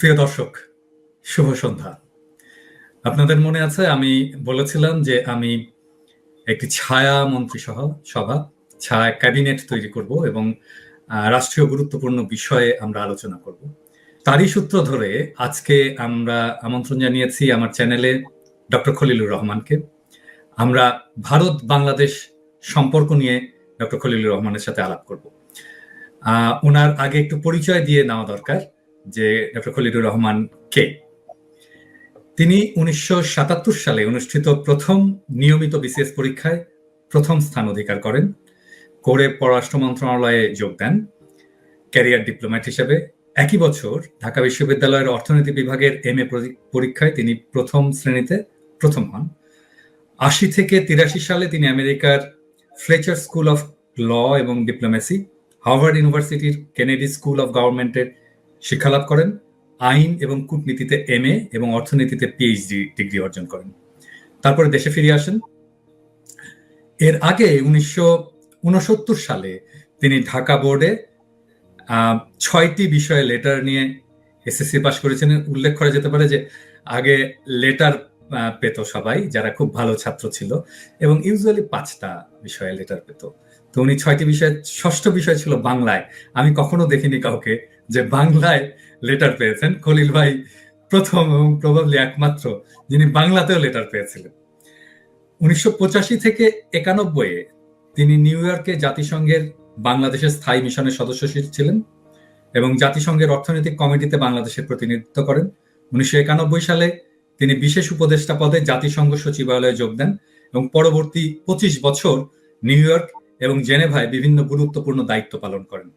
প্রিয় দর্শক, শুভ সন্ধ্যা। আপনাদের মনে আছে, আমি বলেছিলাম যে আমি একটি ছায়া মন্ত্রিসহ সভা, ছায়া ক্যাবিনেট তৈরি করব এবং রাষ্ট্রীয় গুরুত্বপূর্ণ বিষয়ে আমরা আলোচনা করব। তারই সূত্র ধরে আজকে আমরা আমন্ত্রণ জানিয়েছি আমার চ্যানেলে ডক্টর খলিলুর রহমানকে। আমরা ভারত বাংলাদেশ সম্পর্ক নিয়ে ডক্টর খলিলুর রহমানের সাথে আলাপ করব। ওনার আগে একটু পরিচয় দিয়ে নেওয়া দরকার। যে ডক্টর খলিলুর রহমান কে? তিনি উনিশশো সাতাত্তর সালে অনুষ্ঠিত প্রথম নিয়মিত বিসিএস পরীক্ষায় প্রথম স্থান অধিকার করেন। করে পররাষ্ট্র মন্ত্রণালয়ে যোগ দেন। ক্যারিয়ার ডিপ্লোম্যাট হিসেবে একই বছর ঢাকা বিশ্ববিদ্যালয়ের অর্থনীতি বিভাগের এম এ পরীক্ষায় তিনি প্রথম শ্রেণীতে প্রথম হন। আশি থেকে তিরাশি সালে তিনি আমেরিকার ফ্লেচার স্কুল অফ ল এবং ডিপ্লোমেসি, হার্ভার্ড ইউনিভার্সিটির কেনেডি স্কুল অফ গভর্নমেন্টের শিক্ষালাভ করেন, আইন এবং কূটনীতিতে এম এ এবং অর্থনীতিতে পিএইচডি ডিগ্রি অর্জন করেন। তারপরে দেশে ফিরে আসেন। এর আগে উনিশশো উনসত্তর সালে তিনি ঢাকা বোর্ডে ছয়টি বিষয়ে লেটার নিয়ে এসএসসি পাস করেছেন। উল্লেখ করা যেতে পারে যে আগে লেটার পেত সবাই, যারা খুব ভালো ছাত্র ছিল এবং ইউজুয়ালি পাঁচটা বিষয়ে লেটার পেত। তো উনি ছয়টি বিষয়ে, ষষ্ঠ বিষয় ছিল বাংলায়। আমি কখনো দেখিনি কাউকে যে বাংলায় লেটার পেয়েছেন। খলিল ভাই প্রথম এবং প্রবাবলি একমাত্র, যিনি বাংলাতেও লেটার পেয়েছিলেন। উনিশশো পঁচাশি থেকে একানব্বই তিনি নিউ ইয়র্কে জাতিসংঘের বাংলাদেশের স্থায়ী মিশনের সদস্য ছিলেন এবং জাতিসংঘের অর্থনৈতিক কমিটিতে বাংলাদেশের প্রতিনিধিত্ব করেন। উনিশশো একানব্বই সালে তিনি বিশেষ উপদেষ্টা পদে জাতিসংঘ সচিবালয়ে যোগ দেন এবং পরবর্তী পঁচিশ বছর নিউ ইয়র্ক এবং জেনেভায় বিভিন্ন গুরুত্বপূর্ণ দায়িত্ব পালন করেন।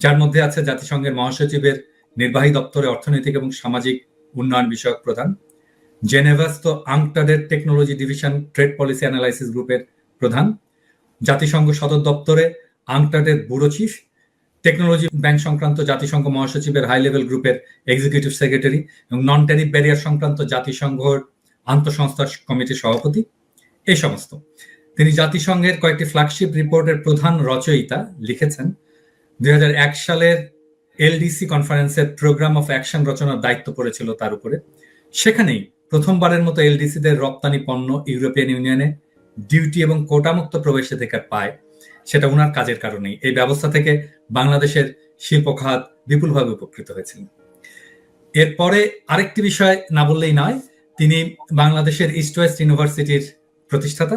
যার মধ্যে আছে জাতিসংঘের মহাসচিবের নির্বাহী দপ্তরে অর্থনৈতিক এবং সামাজিক উন্নয়ন বিষয়ক প্রধান জেনেভাস্থ আংটাডের technology division trade policy analysis গ্রুপের প্রধান, জাতিসংঘ সদর দপ্তরে আংটাডের ব্যুরো চিফ, টেকনোলজি ব্যাংক সংক্রান্ত জাতিসংঘ মহাসচিবের হাই লেভেল গ্রুপের এক্সিকিউটিভ সেক্রেটারি এবং নন ট্যারিফ ব্যারিয়ার সংক্রান্ত জাতিসংঘের আন্তঃসংস্থা কমিটির সভাপতি এই সমস্ত। তিনি জাতিসংঘের কয়েকটি ফ্ল্যাগশিপ রিপোর্টের প্রধান রচয়িতা লিখেছেন। দুই হাজার এক সালের এলডিসি কনফারেন্সের প্রোগ্রাম অফ অ্যাকশন রচনার দায়িত্ব পড়েছিল তার উপরে। সেখানেই প্রথমবারের মতো এলডিসিদের রপ্তানি পণ্য ইউরোপিয়ান ইউনিয়নে ডিউটি এবং কোটামুক্ত প্রবেশাধিকার পায়। সেটা ওনার কাজের কারণেই। এই ব্যবস্থা থেকে বাংলাদেশের শিল্প খাত বিপুলভাবে উপকৃত হয়েছিলেন এরপরে আরেকটি বিষয় না বললেই নয়, তিনি বাংলাদেশের ইস্ট ওয়েস্ট ইউনিভার্সিটির প্রতিষ্ঠাতা।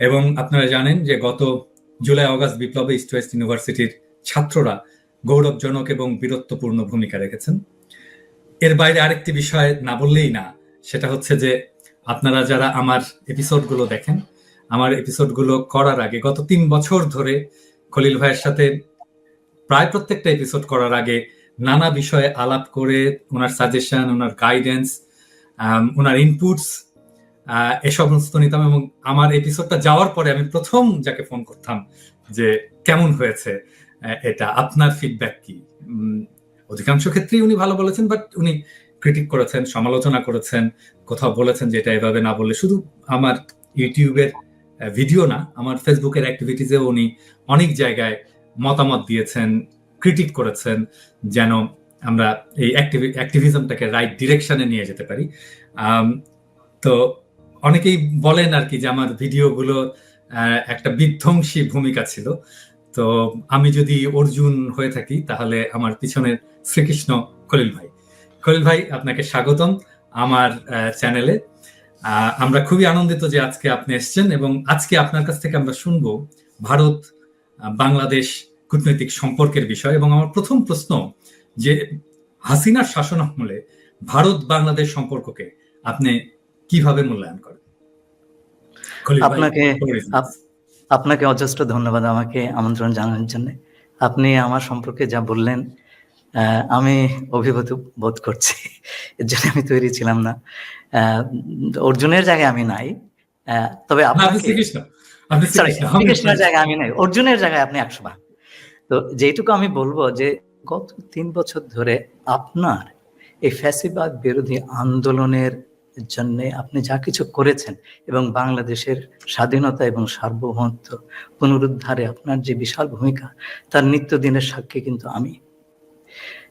এবং আপনারা জানেন যে গত জুলাই অগাস্ট বিপ্লবে ইস্ট ওয়েস্ট ইউনিভার্সিটির ছাত্ররা গৌরবজনক এবং বীরত্বপূর্ণ ভূমিকা রেখেছেন। এর বাইরে আরেকটি বিষয় না বললেই না, সেটা হচ্ছে যে আপনারা যারা আমার এপিসোডগুলো দেখেন, আমার এপিসোডগুলো করার আগে গত তিন বছর ধরে খলিল ভাইয়ের সাথে প্রায় প্রত্যেকটা এপিসোড করার আগে নানা বিষয়ে আলাপ করে ওনার সাজেশন ওনার গাইডেন্স ওনার ইনপুটস এ সমস্ত নিতাম এবং আমার এপিসোডটা যাওয়ার পরে আমি প্রথম যাকে ফোন করতাম যে, কেমন হয়েছে? এটা আপনার ফিডব্যাক কি? অধিকাংশ ক্ষেত্রেই উনি ভালো বলেছেন বাট উনি ক্রিটিক করেছেন, সমালোচনা করেছেন, কোথাও বলেছেন যে, এটা এভাবে না বললে। শুধু আমার ইউটিউবের ভিডিও না, আমার ফেসবুকের অ্যাক্টিভিটিসেও উনি অনেক জায়গায় মতামত দিয়েছেন ক্রিটিক করেছেন, যেন আমরা এই অ্যাক্টিভিজমটাকে রাইট ডিরেকশনে নিয়ে যেতে পারি। তো অনেকেই বলেন আর কি যে আমার ভিডিওগুলো একটা বিধ্বংসী ভূমিকা ছিল। তো আমি যদি অর্জুন হয়ে থাকি, তাহলে আমার পিছনের শ্রীকৃষ্ণ খলিল ভাই। খলিল ভাই, আপনাকে স্বাগতম আমার চ্যানেলে। আমরা খুবই আনন্দিত যে আজকে আপনি এসেছেন এবং আজকে আপনার কাছ থেকে আমরা শুনব ভারত বাংলাদেশ কূটনৈতিক সম্পর্কের বিষয় এবং আমার প্রথম প্রশ্ন যে হাসিনার শাসন আমলে ভারত বাংলাদেশ সম্পর্ককে আপনি কীভাবে মূল্যায়ন করেন? আপনাকে আপনাকে অজস্র ধন্যবাদ আমাকে আমন্ত্রণ জানানোর জন্য। আপনি আমার সম্পর্কে যা বললেন আমি অভিভূত বোধ করছি। এর জন্য আমি তৈরি ছিলাম না। অর্জুনের জায়গায় আমি নাই। আহ, তবে জায়গায় আমি নাই। অর্জুনের জায়গায় আপনি একশো ভাগ তো যেটুকু আমি বলব যে গত তিন বছর ধরে আপনার এই ফ্যাসিবাদ বিরোধী আন্দোলনের জন্য আপনি যা কিছু করেছেন এবং বাংলাদেশের স্বাধীনতা এবং সার্বভৌমত্ব পুনরুদ্ধারে আপনার যে বিশাল ভূমিকা, তার নিত্যদিনের সাক্ষী কিন্তু আমি।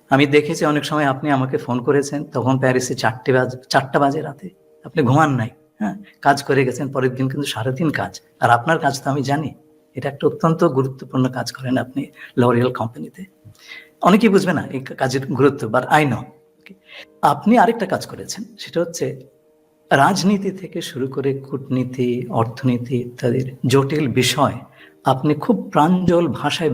আমি দেখেছি অনেক সময় আপনি আমাকে ফোন করেছেন, তখন প্যারিসে চারটে বাজে, চারটা বাজে রাতে। আপনি ঘুমান নাই হ্যাঁ? কাজ করে গেছেন, পরের দিন কিন্তু সারাদিন কাজ। আর আপনার কাজ তো আমি জানি, এটা একটা অত্যন্ত গুরুত্বপূর্ণ কাজ করেন আপনি লরিয়াল কোম্পানিতে। অনেকেই বুঝবে না এই কাজের গুরুত্ব বা আই নো আপনি আরেকটা কাজ করেছেন, সেটা হচ্ছে রাজনীতি থেকে শুরু করে কূটনীতি, অর্থনীতি ইত্যাদির জটিল বিষয় আপনি খুব প্রাঞ্জল ভাষায়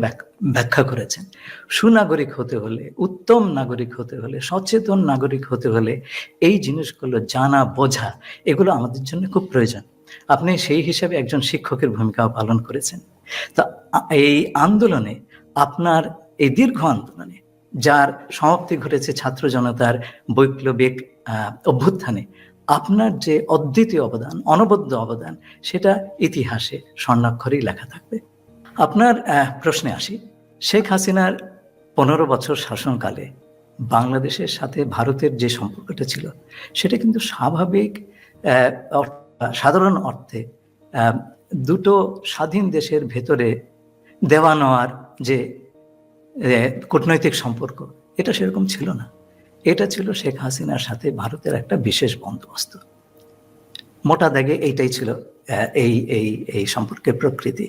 ব্যাখ্যা করেছেন। সুনাগরিক হতে হলে, উত্তম নাগরিক হতে হলে, সচেতন নাগরিক হতে হলে এই জিনিসগুলো জানা, বোঝা, এগুলো আমাদের জন্য খুব প্রয়োজন। আপনি সেই হিসাবে একজন শিক্ষকের ভূমিকাও পালন করেছেন। তা এই আন্দোলনে আপনার, এই দীর্ঘ আন্দোলনে যার সমাপ্তি ঘটেছে ছাত্র জনতার বৈপ্লবিক অভ্যুত্থানে আপনার যে অদ্বিতীয় অবদান, অনবদ্য অবদান, সেটা ইতিহাসে স্বর্ণাক্ষরেই লেখা থাকবে। আপনার প্রশ্নে আসি। শেখ হাসিনার পনেরো বছর শাসনকালে বাংলাদেশের সাথে ভারতের যে সম্পর্কটা ছিল, সেটা কিন্তু স্বাভাবিক সাধারণ অর্থে দুটো স্বাধীন দেশের ভেতরে দেওয়া নেওয়ার যে কূটনৈতিক সম্পর্ক, এটা সেরকম ছিল না। এটা ছিল শেখ হাসিনার সাথে ভারতের একটা বিশেষ বন্দোবস্ত। মোটা দাগে এইটাই ছিল এই এই এই সম্পর্কের প্রকৃতি।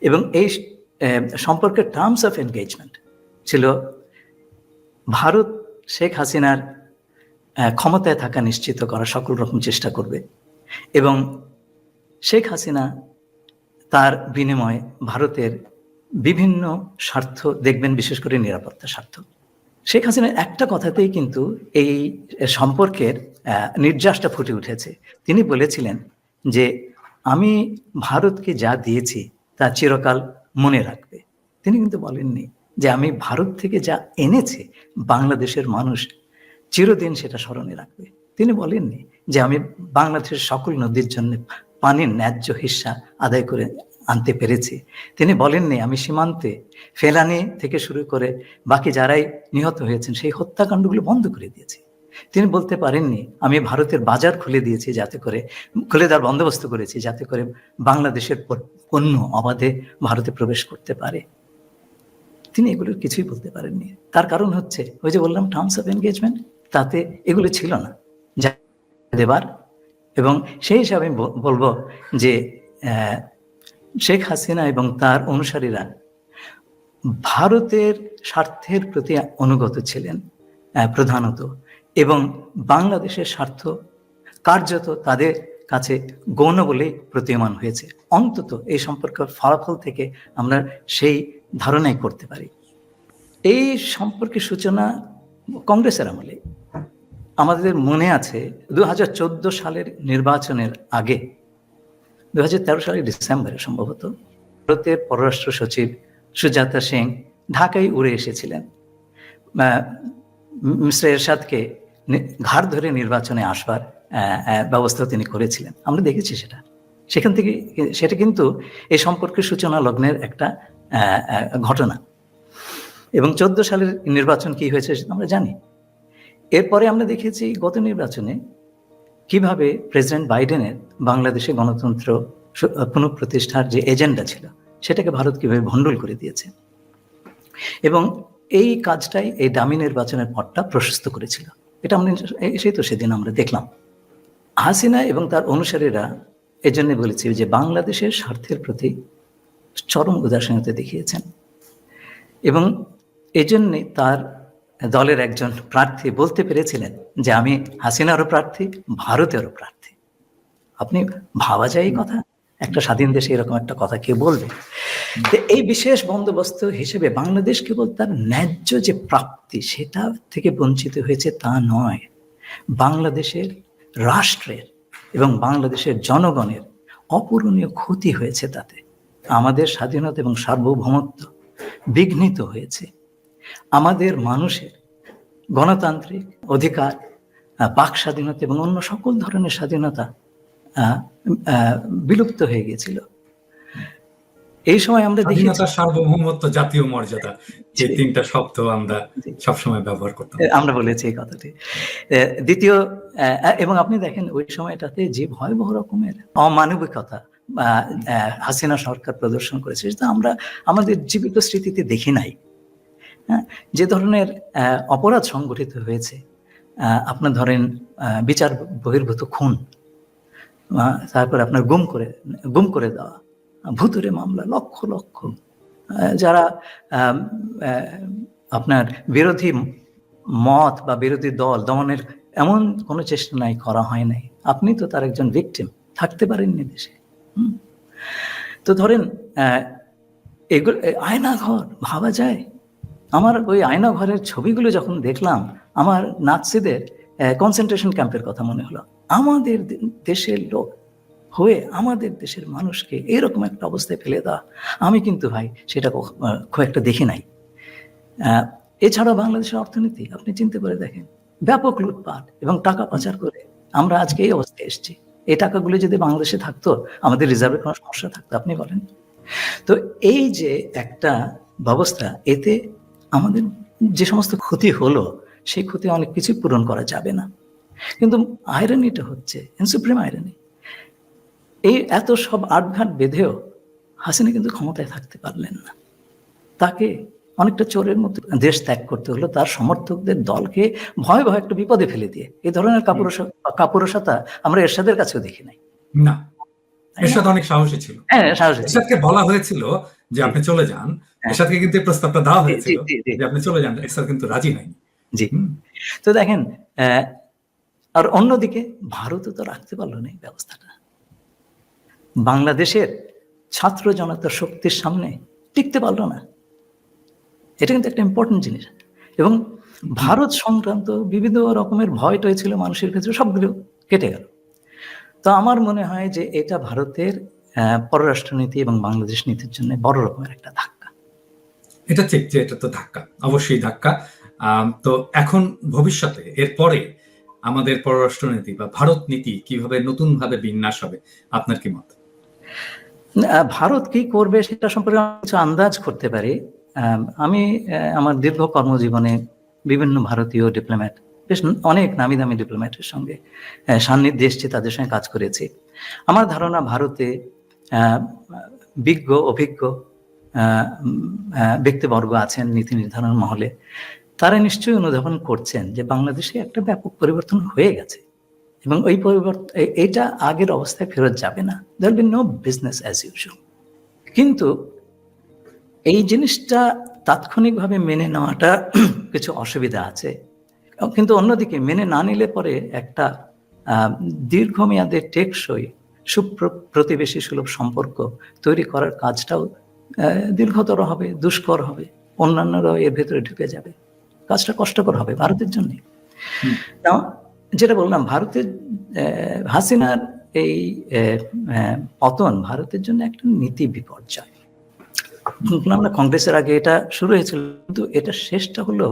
এবং এই সম্পর্কের টার্মস অফ এনগেজমেন্ট ছিল ভারত শেখ হাসিনার ক্ষমতায় থাকা নিশ্চিত করা সকল রকম চেষ্টা করবে। এবং শেখ হাসিনা তার বিনিময়ে ভারতের বিভিন্ন স্বার্থ দেখবেন, বিশেষ করে নিরাপত্তা স্বার্থ। শেখ হাসিনার একটা কথাতেই কিন্তু এই সম্পর্কের নির্যাসটা ফুটে উঠেছে। তিনি বলেছিলেন যে, আমি ভারতকে যা দিয়েছি, তা চিরকাল মনে রাখবে। তিনি কিন্তু বলেননি যে, আমি ভারত থেকে যা এনেছি, বাংলাদেশের মানুষ চিরদিন সেটা স্মরণে রাখবে। তিনি বলেননি যে, আমি বাংলাদেশের সকল নদীর জন্য পানির ন্যায্য হিস্সা আদায় করে আনতে পেরেছি। তিনি বলেননি, আমি সীমান্তে ফেলানি থেকে শুরু করে বাকি যারাই নিহত হয়েছেন, সেই হত্যাকাণ্ডগুলো বন্ধ করে দিয়েছি। তিনি বলতে পারেননি, আমি ভারতের বাজার খুলে দিয়েছি যাতে করে, খুলে দেওয়ার বন্দোবস্ত করেছি যাতে করে বাংলাদেশের পণ্য অবাধে ভারতে প্রবেশ করতে পারে। তিনি এগুলোর কিছুই বলতে পারেননি। তার কারণ হচ্ছে, ওই যে বললাম টার্মস অফ এনগেজমেন্ট তাতে এগুলো ছিল না। দেবার, এবং সেই হিসাবে আমি বলব যে শেখ হাসিনা এবং তার অনুসারীরা ভারতের স্বার্থের প্রতি অনুগত ছিলেন প্রধানত, এবং বাংলাদেশের স্বার্থ কার্যত তাদের কাছে গৌণ বলেই প্রতীয়মান হয়েছে। অন্তত এই সম্পর্কের ফলাফল থেকে আমরা সেই ধারণাই করতে পারি। এই সম্পর্কে সূচনা কংগ্রেসের আমলে। আমাদের মনে আছে দু হাজার চোদ্দ সালের নির্বাচনের আগে দুহাজার তেরো সালের ডিসেম্বরে সম্ভবত ভারতের পররাষ্ট্র সচিব সুজাতা সিং ঢাকায় উড়ে এসেছিলেন। মিস্টার এরশাদকে ঘাড় ধরে নির্বাচনে আসবার ব্যবস্থা তিনি করেছিলেন। আমরা দেখেছি সেটা। সেখান থেকে সেটা কিন্তু এই সম্পর্কের সূচনা লগ্নের একটা ঘটনা। এবং চোদ্দ সালের নির্বাচন কি হয়েছে সেটা আমরা জানি। এরপরে আমরা দেখেছি গত নির্বাচনে কীভাবে প্রেসিডেন্ট বাইডেনের বাংলাদেশে গণতন্ত্র পুনঃপ্রতিষ্ঠার যে এজেন্ডা ছিল, সেটাকে ভারত কীভাবে ভণ্ডুল করে দিয়েছে? এবং এই কাজটাই এই দামি নির্বাচনের পথটা প্রশস্ত করেছিল। এটা আমরা সেই তো সেদিন আমরা দেখলাম। হাসিনা এবং তার অনুসারীরা এজন্য বলেছি যে বাংলাদেশের স্বার্থের প্রতি চরম উদাসীনতা দেখিয়েছেন। এবং এজন্যে তার দলের একজন প্রার্থী বলতে পেরেছিলেন যে আমি হাসিনারও প্রার্থী, ভারতেরও প্রার্থী। আপনি ভাবা যায় এই কথা? একটা স্বাধীন দেশে এরকম একটা কথা কে বলবে? এই বিশেষ বন্দোবস্ত হিসেবে বাংলাদেশ কেবল তার ন্যায্য যে প্রাপ্তি সেটা থেকে বঞ্চিত হয়েছে তা নয়। বাংলাদেশের রাষ্ট্রের এবং বাংলাদেশের জনগণের অপূরণীয় ক্ষতি হয়েছে তাতে। আমাদের স্বাধীনতা এবং সার্বভৌমত্ব বিঘ্নিত হয়েছে। আমাদের মানুষের গণতান্ত্রিক অধিকার বাক স্বাধীনতা এবং অন্য সকল ধরনের স্বাধীনতা বিলুপ্ত হয়ে গিয়েছিল। এই সময় আমরা দেখি সার্বভৌমত্ব জাতীয় মর্যাদা যে তিনটা শব্দ আমরা জি। সবসময় ব্যবহার করতাম। আমরা বলেছি এই কথাটি। দ্বিতীয় এবং আপনি দেখেন ওই সময়টাতে যে ভয়াবহ রকমের অমানবিকতা হাসিনা সরকার প্রদর্শন করেছে সেটা আমরা আমাদের জীবিত স্মৃতিতে দেখি নাই। হ্যাঁ? যে ধরনের অপরাধ সংগঠিত হয়েছে আপনার ধরেন বিচার বহির্ভূত খুন তারপরে আপনার গুম করে গুম করে দেওয়া ভুতুরে মামলা লক্ষ লক্ষ যারা আপনার বিরোধী মত বা বিরোধী দল দমনের এমন কোনো চেষ্টা নাই করা হয় নাই। আপনি তো তার একজন ভিকটিম থাকতে পারেননি দেশে। তো ধরেন এগুলো এ, আয়নাঘর ভাবা যায়। আমার ওই আয়নাঘরের ছবিগুলো যখন দেখলাম আমার নাৎসিদের কনসেন্ট্রেশন ক্যাম্পের কথা মনে হলো। আমাদের দেশের লোক হয়ে আমাদের দেশের মানুষকে এরকম একটা অবস্থায় ফেলে দেওয়া। আমি কিন্তু ভাই সেটা খুব একটা দেখি নাই। আহ, এছাড়াও বাংলাদেশের অর্থনীতি আপনি চিন্তা করে দেখেন ব্যাপক লুটপাট এবং টাকা পাচার করে আমরা আজকে এই অবস্থায় এসেছি। এই টাকাগুলো যদি বাংলাদেশে থাকতো আমাদের রিজার্ভের কোনো সমস্যা থাকতো আপনি বলেন। তো এই যে একটা ব্যবস্থা এতে আমাদের যে সমস্ত ক্ষতি হলো সেই ক্ষতি অনেক কিছু পূরণ করা যাবে না। কিন্তু আয়রনিটা হচ্ছে সুপ্রিম আয়রনি এই এত সব আটঘাট বেঁধেও হাসিনা কিন্তু ক্ষমতায় থাকতে পারলেন না। তাকে অনেকটা চোরের মতো দেশ ত্যাগ করতে হলো তার সমর্থকদের দলকে ভয় ভয় একটা বিপদে ফেলে দিয়ে। এই ধরনের কাপুরুষতা আমরা এরশাদের কাছেও দেখি নাই। না এরশাদ অনেক সাহসী ছিল। হ্যাঁ সাহসী এরশাদকে বলা হয়েছিল যে আপনি চলে যান। এরশাদকে কিন্তু এই প্রস্তাবটা দেওয়া হয়েছিল। যে আপনি চলে যান এরশাদ কিন্তু রাজি হয়নি জি। তো দেখেন আর অন্যদিকে ভারতও তো রাখতে পারল না এই ব্যবস্থাটা। বাংলাদেশের ছাত্র জনতার শক্তির সামনে টিকতে পারল না। এটা কিন্তু একটা ইম্পর্টেন্ট জিনিস। এবং ভারত সংক্রান্ত বিভিন্ন রকমের ভয় টয় ছিল মানুষের ক্ষেত্রে সবগুলো কেটে গেল। তো আমার মনে হয় যে এটা ভারতের আহ, পররাষ্ট্রনীতি এবং বাংলাদেশ নীতির জন্য বড় রকমের একটা ধাক্কা। এটা ঠিক যে এটা তো ধাক্কা অবশ্যই ধাক্কা। তো এখন ভবিষ্যতে এরপরে আমাদের পররাষ্ট্রনীতি বা ভারত নীতি কীভাবে নতুন ভাবে বিন্যাস হবে আপনার কি মত? ভারত কি করবে সেটা সম্পর্কে কিছু আন্দাজ করতে পারি। আম, আমার দীর্ঘ কর্মজীবনে বিভিন্ন ভারতীয় ডিপ্লোম্যাট বেশ অনেক নামি দামি ডিপ্লোম্যাটের সঙ্গে সান্নিধ্যে এসেছি তাদের সঙ্গে কাজ করেছি। আমার ধারণা ভারতে বিজ্ঞ অভিজ্ঞ ব্যক্তিবর্গ আছেন নীতি নির্ধারণ মহলে, তারা নিশ্চয়ই অনুধাবন করছেন যে বাংলাদেশে একটা ব্যাপক পরিবর্তন হয়ে গেছে। এবং ওই পরিবর্তন এটা আগের অবস্থায় ফেরত যাবে না। There be no business as usual কিন্তু এই জিনিসটা তাৎক্ষণিকভাবে মেনে নেওয়াটা কিছু অসুবিধা আছে। কিন্তু অন্যদিকে মেনে না নিলে পরে একটা দীর্ঘমেয়াদে টেকসই সুপ্র- প্রতিবেশী সুলভ সম্পর্ক তৈরি করার কাজটাও দীর্ঘতর হবে দুষ্কর হবে অন্যান্যরাও এর ভেতরে ঢুকে যাবে। কাজটা কষ্টকর হবে ভারতের জন্য। যেটা বললাম ভারতের হাসিনার এই পতন ভারতের জন্য একটা নীতি বিপর্যয়। আমরা কংগ্রেসের আগে এটা শুরু হয়েছিল কিন্তু এটা শেষটা হলো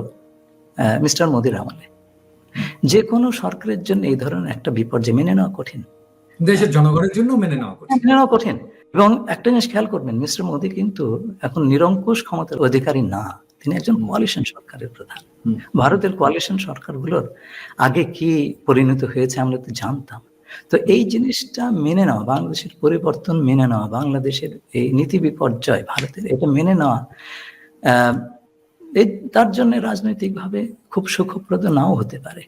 মিস্টার মোদির আমলে। যে কোনো সরকারের জন্য এই ধরনের একটা বিপর্যয় মেনে নেওয়া কঠিন। দেশের জনগণের জন্য মেনে নেওয়া কঠিন। মেনে নেওয়া কঠিন। এবং একটা জিনিস খেয়াল করবেন মিস্টার মোদি কিন্তু এখন নিরঙ্কুশ ক্ষমতার অধিকারী না তিনি একজন কোয়ালিশন সরকারের প্রধান। ভারতের কোয়ালিশন সরকারগুলোর আগে কি পরিণত হয়েছে আমরা তো জানতাম। তো এই জিনিসটা মেনে নেওয়া বাংলাদেশের পরিবর্তন মেনে নেওয়া বাংলাদেশের এই নীতি বিপর্যয় ভারতের এটা মেনে নেওয়া তার জন্য রাজনৈতিকভাবে খুব সুখপ্রদ নাও হতে পারে।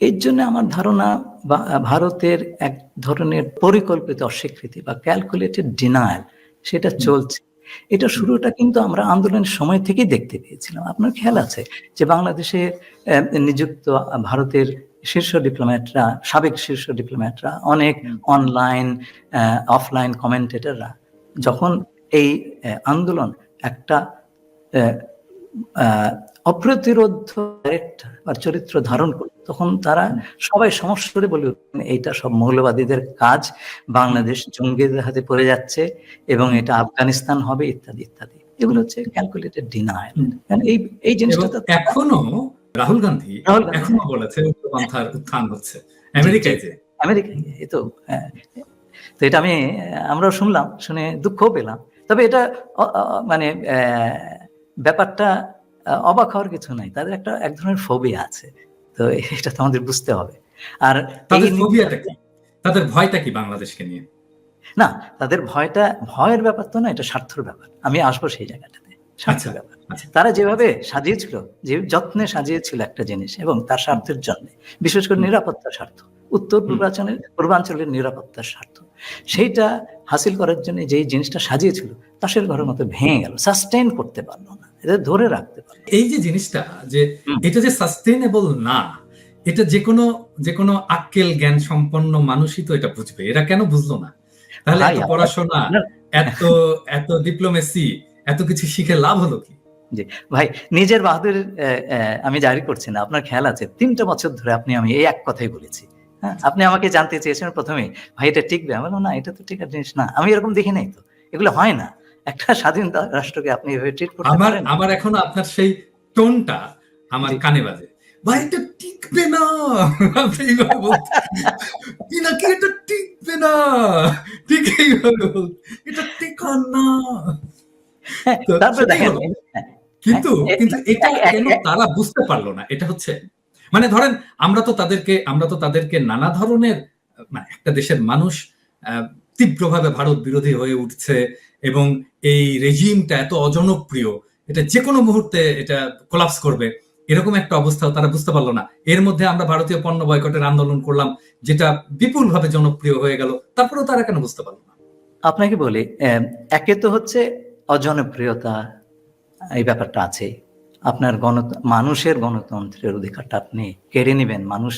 এর জন্য আমার ধারণা বা- ভারতের এক ধরনের পরিকল্পিত অস্বীকৃতি বা ক্যালকুলেটেড ডিনায়াল সেটা চলছে। এটা শুরুটা কিন্তু আমরা আন্দোলনের সময় থেকেই দেখতে পেয়েছিলাম। আপনার খেয়াল আছে যে বাংলাদেশে নিযুক্ত ভারতের শীর্ষ ডিপ্লোম্যাটরা সাবেক শীর্ষ ডিপ্লোম্যাটরা অনেক অনলাইন অফলাইন কমেন্টেটররা যখন এই আন্দোলন একটা অপ্রতিরোধ ক্যারেক্টার বা চরিত্র ধারণ করল তখন তারা সবাই সমস্যা বলে উঠলেন, এইটা সব মৌলবাদীদের কাজ। বাংলাদেশ জঙ্গিদের হাতে পড়ে যাচ্ছে এবং এটা আফগানিস্তান হবে ইত্যাদি ইত্যাদি। এগুলো হচ্ছে ক্যালকুলেটেড ডিনায় এই এই জিনিসটা এখনও রাহুল গান্ধী রাহুল এখনও বলেছে উগ্রপন্থার উত্থান হচ্ছে। আমেরিকায় যে। আমেরিকা এ তো তো এটা আমি আমরাও শুনলাম শুনে দুঃখও পেলাম। তবে এটা মানে আহ, ব্যাপারটা অবাক হওয়ার কিছু নাই। তাদের একটা এক ধরনের ফোবিয়া আছে। তো এটা তো আমাদের বুঝতে হবে। আর তাদের ফোবিয়াটা কি? তাদের ভয়টা কি বাংলাদেশকে নিয়ে? না তাদের ভয়টা ভয়ের ব্যাপার তো না এটা স্বার্থর ব্যাপার। আমি আসব সেই জায়গাটাতে। স্বার্থ আচ্ছা, ব্যাপার। আচ্ছা। তারা যেভাবে সাজিয়েছিল যে যত্নে সাজিয়েছিল একটা জিনিস এবং তার স্বার্থের জন্য বিশেষ করে নিরাপত্তার স্বার্থ উত্তর পূর্বাঞ্চলের পূর্বাঞ্চলের নিরাপত্তার স্বার্থ সেইটা হাসিল করার জন্য যেই জিনিসটা সাজিয়েছিল তাসের ঘরের মতো ভেঙে গেল সাস্টেইন করতে পারল না। এটা ধরে রাখতে পারল না। এই যে জিনিসটা যে এটা যে সাস্টেইনেবল না এটা যে কোনো যে কোনো আক্কেল জ্ঞান সম্পন্ন মানুষই তো এটা বুঝবে। এরা কেন বুঝলো না? তাহলে এত পড়াশোনা এত এত ডিপ্লোমেসি এত কিছু শিখে লাভ হলো কি? ভাই নিজের বাহাদুর আমি জারি করছি না আপনার খেয়াল আছে? তিনটা বছর ধরে আপনি আমি এই এক কথাই বলেছি। হ্যাঁ আপনি আমাকে জানতে চেয়েছেন প্রথমে ভাই এটা টিকবে? আমি বললাম না এটা তো টিকার জিনিস না। আমি এরকম দেখি নাই তো। এগুলো হয় না। একটা স্বাধীন রাষ্ট্রকে আপনি এভাবে ট্রিট করতে আমার পারেন? আমার এখনও আপনার সেই টোনটা আমার কানে বাজে। ভাই এটা টিকবে না। পিনাকি এটা টিকবে না? ঠিক এইভাবে এটা টিকার না। হ্যাঁ, তারপরে দেখেন কিন্তু হ্যাঁ, কিন্তু এটা কেন তারা বুঝতে পারল না? এটা হচ্ছে মানে ধরেন আমরা তো তাদেরকে আমরা তো তাদেরকে নানা ধরনের মানে একটা দেশের মানুষ আহ, তীব্রভাবে ভারত বিরোধী হয়ে উঠছে এবং এই রেজিমটা এত অজনপ্রিয়, এটা যে কোনো মুহূর্তে এটা কোলাপস করবে, এরকম একটা অবস্থা তারা বুঝতে পারল না। এর মধ্যে আমরা ভারতীয় পণ্য বয়কটের আন্দোলন করলাম, যেটা বিপুলভাবে জনপ্রিয় হয়ে গেল, তারপরেও তারা কেন বুঝতে পারল না? আপনাকে বলি একে তো হচ্ছে অজনপ্রিয়তা, এই ব্যাপারটা আছে আপনার গণ মানুষের গণতন্ত্রের অধিকারটা আপনি কেড়ে নেবেন। মানুষ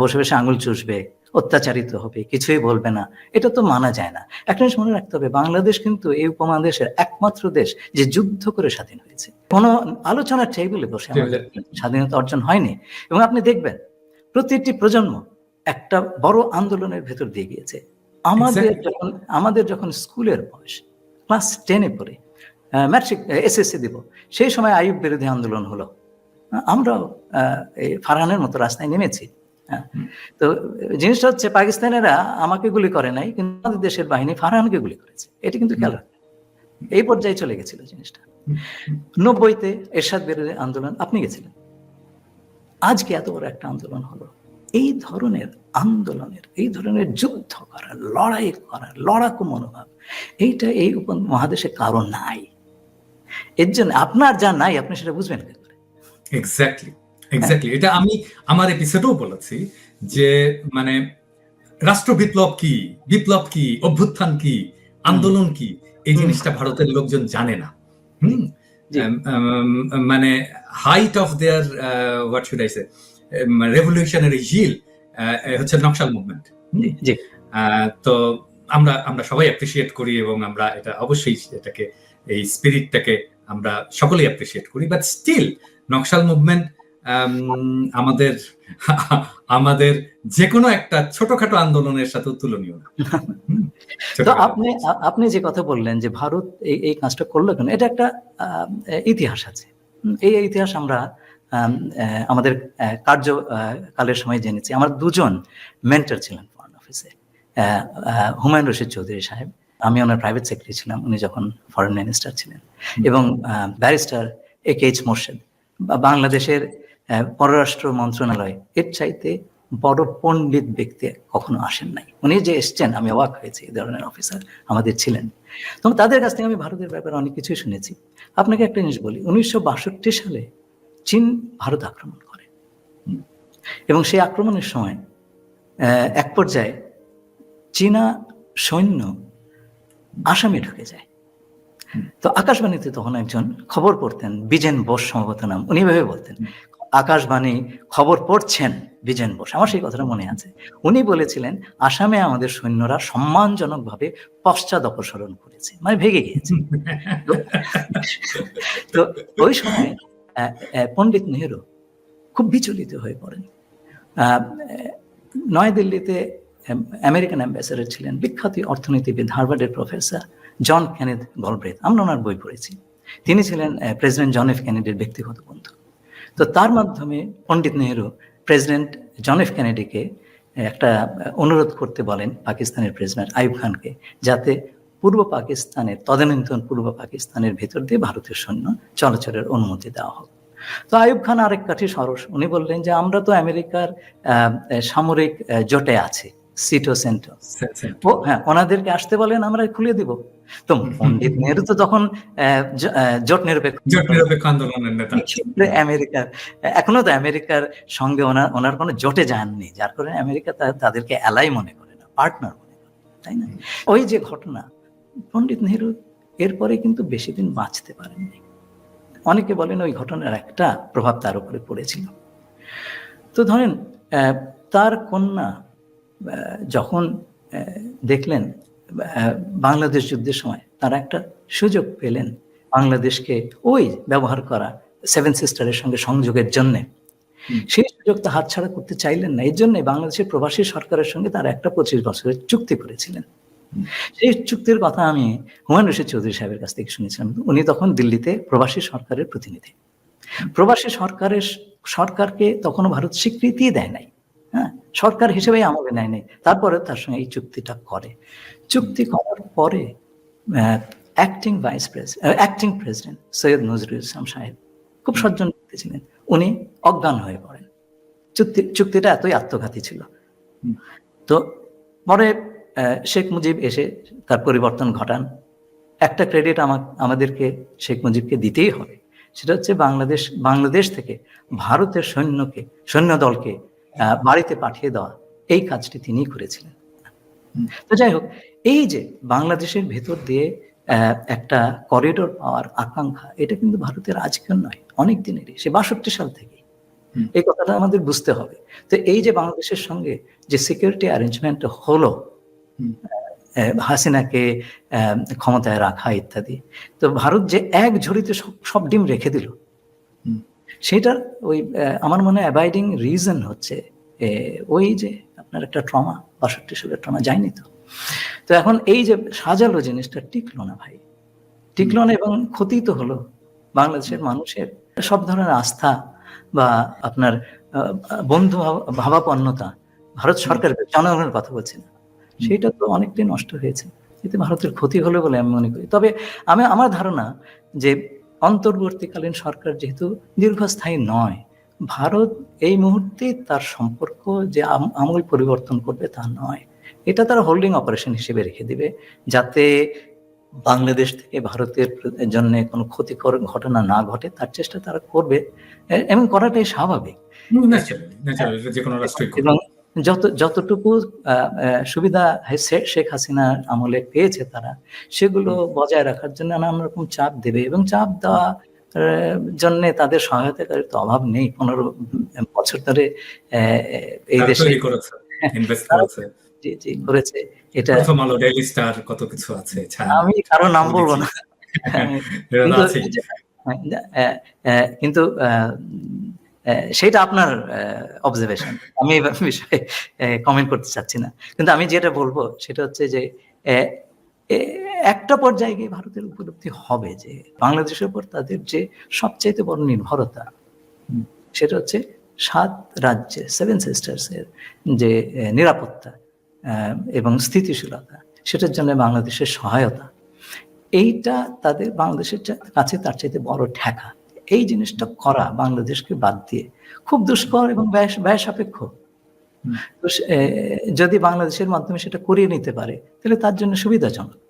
বসে বসে আঙুল চুষবে। অত্যাচারিত হবে কিছুই বলবে না। এটা তো মানা যায় না। একটা জিনিস মনে রাখতে হবে বাংলাদেশ কিন্তু এই উপমহাদেশের একমাত্র দেশ যে যুদ্ধ করে স্বাধীন হয়েছে। কোনো আলোচনার টেবিলে বসে আমাদের স্বাধীনতা অর্জন হয়নি। এবং আপনি দেখবেন প্রতিটি প্রজন্ম একটা বড় আন্দোলনের ভেতর দিয়ে গিয়েছে। আমাদের যখন আমাদের যখন স্কুলের বয়স ক্লাস টেনে পড়ে ম্যাট্রিক এসএসসি দিব সেই সময় আয়ুব বিরোধী আন্দোলন হলো। আমরাও ফারহানের মতো রাস্তায় নেমেছি। তো জিনিসটা হচ্ছে পাকিস্তানেরা আমাকে গুলি করে নাই, কিন্তু আমাদের দেশের বাহিনী ফারহানকে গুলি করেছে। এটি কিন্তু খেয়াল। এই পর্যায়ে চলে গেছিল জিনিসটা। নব্বইতে এরশাদ বিরোধী আন্দোলন, আপনি গেছিলেন? আজকে এত বড় একটা আন্দোলন হলো। এই ধরনের আন্দোলনের, এই ধরনের যুদ্ধ করা লড়াই করা লড়াকু মনোভাব, এইটা এই উপমহাদেশে কারও নাই। এর জন্য আপনার যা নাই, আপনি সেটা বুঝবেন কি করে এক্স্যাক্টলি এক্স্যাক্টলি এটা আমি আমার এপিসোডেও বলেছি যে মানে রাষ্ট্র বিপ্লব কি? বিপ্লব কি? অভ্যুত্থান কি? আন্দোলন কি? এই জিনিসটা ভারতের লোকজন জানে না। হুম। Um, um, মানে height of there what should I say revolutionary zeal হচ্ছে নকশাল মুভমেন্ট তো আমরা আমরা সবাই অ্যাপ্রিসিয়েট করি এবং আমরা এটা অবশ্যই এটাকে এই স্পিরিটটাকে আমরা সকলেই অ্যাপ্রিসিয়েট করি। বাট স্টিল নকশাল মুভমেন্ট আমাদের আমাদের যে কোনো একটা ছোটখাটো আন্দোলনের সাথে তুলনীয় না। তো আপনি আপনি যে কথা বললেন যে ভারত এই এই কাজটা করল কেন এটা একটা ইতিহাস আছে। এই ইতিহাস আমরা আমাদের কার্য কালের সময় জেনেছি। আমার দুজন মেন্টর ছিলেন ফরেন অফিসে হুমায়ুন রশিদ চৌধুরী সাহেব। আমি ওনার প্রাইভেট সেক্রেটারি ছিলাম উনি যখন ফরেন মিনিস্টার ছিলেন। এবং barrister A K H Morshed. বাংলাদেশের পররাষ্ট্র মন্ত্রণালয় এর চাইতে বড় পণ্ডিত ব্যক্তি কখনো আসেন নাই। উনি যে এসছেন আমি অবাক হয়েছি এই ধরনের অফিসার আমাদের ছিলেন। তো তাদের কাছ থেকে আমি ভারতের ব্যাপারে অনেক কিছুই শুনেছি। আপনাকে একটা জিনিস বলি উনিশশো বাষট্টি সালে চীন ভারত আক্রমণ করে। এবং সেই আক্রমণের সময় আহ, এক পর্যায়ে চীনা সৈন্য আসামে ঢুকে যায়। তো আকাশবাণীতে তখন একজন খবর পড়তেন বিজেন বোস সম্ভবত নাম উনি এভাবে বলতেন আকাশবাণী খবর পড়ছেন বিজেন বোস। আমার সেই কথাটা মনে আছে। উনি বলেছিলেন, আসামে আমাদের সৈন্যরা সম্মানজনকভাবে পশ্চাদ অপসরণ করেছে। মানে ভেগে গিয়েছে। তো ওই সময় পণ্ডিত নেহরু খুব বিচলিত হয়ে পড়েন। নয়াদিল্লিতে আমেরিকান অ্যাম্বাসেডার ছিলেন বিখ্যাত অর্থনীতিবিদ, হার্ভার্ডের প্রফেসর জন কেনেথ গলব্রেথ। আমরা ওনার বই পড়েছি। তিনি ছিলেন প্রেসিডেন্ট জন এফ কেনেডির ব্যক্তিগত বন্ধু। তো তার মাধ্যমে Pandit Nehru president John F কেনেডিকে একটা অনুরোধ করতে বলেন পাকিস্তানের প্রেসিডেন্ট আইব খানকে যাতে পূর্ব পাকিস্তানের তদানীন্তন পূর্ব পাকিস্তানের ভেতর দিয়ে ভারতীয় সৈন্য চলাচলের অনুমতি দেওয়া হোক। তো আইব খান আরেক কাঠি সরস। উনি বললেন যে আমরা তো আমেরিকার সামরিক জোটে আছি সিটো সেন্টো। হ্যাঁ ওনাদেরকে আসতে বলেন আমরা খুলে দিব। তো পণ্ডিত নেহরু তো জোট নিরপেক্ষ জোট নিরপেক্ষ আন্দোলনের নেতা। আমেরিকার এখনও তো আমেরিকার সঙ্গে ওনার ওনার কোনো জোটে যাননি যার কারণে আমেরিকা তাদেরকে এলাই মনে করে না পার্টনার মনে করে তাই না? ওই যে ঘটনা পণ্ডিত নেহরু এরপরে কিন্তু বেশি দিন বাঁচতে পারেননি। অনেকে বলেন ওই ঘটনার একটা প্রভাব তার উপরে পড়েছিল। তো ধরেন আহ, তার কন্যা যখন আহ, দেখলেন বাংলাদেশ যুদ্ধের সময় তারা একটা সুযোগ পেলেন বাংলাদেশকে ওই ব্যবহার করা সেভেন সিস্টারের সঙ্গে সংযোগের জন্য। সেই সুযোগ তো হাতছাড়া করতে চাইলেন না। এই জন্যই বাংলাদেশের প্রবাসী সরকারের সঙ্গে তারা একটা পঁচিশ বছরের চুক্তি করেছিলেন। সেই চুক্তির কথা আমি হুমায়ুন রশিদ চৌধুরী সাহেবের কাছ থেকে শুনেছিলাম। উনি তখন দিল্লিতে প্রবাসী সরকারের প্রতিনিধি। প্রবাসী সরকারের সরকারকে তখনও ভারত স্বীকৃতি দেয় নাই। সরকার হিসেবে আমলে নেয় নাই তারপরে তার সঙ্গে এই চুক্তিটা করে। চুক্তি করার পরে acting vice president acting president Syed Nazrul Islam সাহেব খুব সজ্জন ব্যক্তি ছিলেন। উনি অজ্ঞান হয়ে পড়েন। চুক্তি, চুক্তিটা এতই আত্মঘাতী ছিল। তো পরে শেখ মুজিব এসে তার পরিবর্তন ঘটান। একটা ক্রেডিট আমাদেরকে শেখ মুজিবকে দিতেই হবে। সেটা হচ্ছে বাংলাদেশ বাংলাদেশ থেকে ভারতের সৈন্যকে সৈন্য দলকে বাড়িতে পাঠিয়ে দেওয়া। এই কাজটি তিনি করেছিলেন। তো যাই হোক এই যে বাংলাদেশের ভেতর দিয়ে একটা করিডোর পাওয়ার আকাঙ্ক্ষা এটা কিন্তু ভারতের আজকের নয় অনেক দিনেরই সে বাষট্টি সাল থেকে এই কথাটা আমাদের বুঝতে হবে। তো এই যে বাংলাদেশের সঙ্গে যে সিকিউরিটি অ্যারেঞ্জমেন্ট হলো হাসিনাকে আহ, ক্ষমতায় রাখা ইত্যাদি তো ভারত যে এক ঝুড়িতে সব সব ডিম রেখে দিল। সেটার ওই আমার মনে অ্যাবাইডিং রিজন হচ্ছে ওই যে আপনার একটা ট্রমা বাষট্টি সালের ট্রমা যায়নি তো। তো এখন এই যে সাজালো জিনিসটা টিকলো না ভাই। টিকলো না এবং ক্ষতি তো হলো বাংলাদেশের মানুষের সব ধরনের আস্থা বা আপনার বন্ধু ভাবাপন্নতা ভারত সরকারের জনগণের কথা বলছি না। সেটা তো অনেকটাই নষ্ট হয়েছে। এতে ভারতের ক্ষতি হলো বলে আমি মনে করি। তবে আমি, আমার ধারণা যে অন্তর্বর্তীকালীন সরকার যেহেতু দীর্ঘস্থায়ী নয় ভারত এই মুহূর্তে তার সম্পর্ক যে আম- আমূল পরিবর্তন করবে তা নয়। এটা তারা হোল্ডিং অপারেশন হিসেবে রেখে দিবে যাতে বাংলাদেশ থেকে ভারতের জন্য কোনো ক্ষতিকর ঘটনা না ঘটে তার চেষ্টা তারা করবে। এবং করাটাই স্বাভাবিক। এবং যত যতটুকু সুবিধা শেখ হাসিনার আমলে পেয়েছে তারা সেগুলো বজায় রাখার জন্য নানান রকম চাপ দেবে এবং চাপ দেওয়া জন্য তাদের সহায়তাকারীর তো অভাব নেই। পনেরো বছর ধরে এই দেশে জি জি করেছে। এটা স্টার কত কিছু আছে আমি কারও নাম বলব না। কিন্তু- সেটা আপনার অবজারভেশন আমি এই বিষয়ে কমেন্ট করতে চাচ্ছি না। কিন্তু আমি যেটা বলব, সেটা হচ্ছে যে একটা পর্যায়ে গিয়ে ভারতের উপলব্ধি হবে যে, বাংলাদেশের উপর তাদের যে সবচাইতে বড় নির্ভরতা সেটা হচ্ছে সাত রাজ্যে সেভেন সিস্টার্স এর যে নিরাপত্তা এবং স্থিতিশীলতা, সেটার জন্য বাংলাদেশের সহায়তা। এইটা তাদের, বাংলাদেশের কাছে, তার চাইতে বড় ঠেকা। এই জিনিসটা করা বাংলাদেশকে বাদ দিয়ে খুব দুষ্কর এবং ব্যয় ব্যয় সাপেক্ষ। যদি বাংলাদেশের মাধ্যমে সেটা করিয়ে নিতে পারে তাহলে তার জন্য সুবিধাজনক।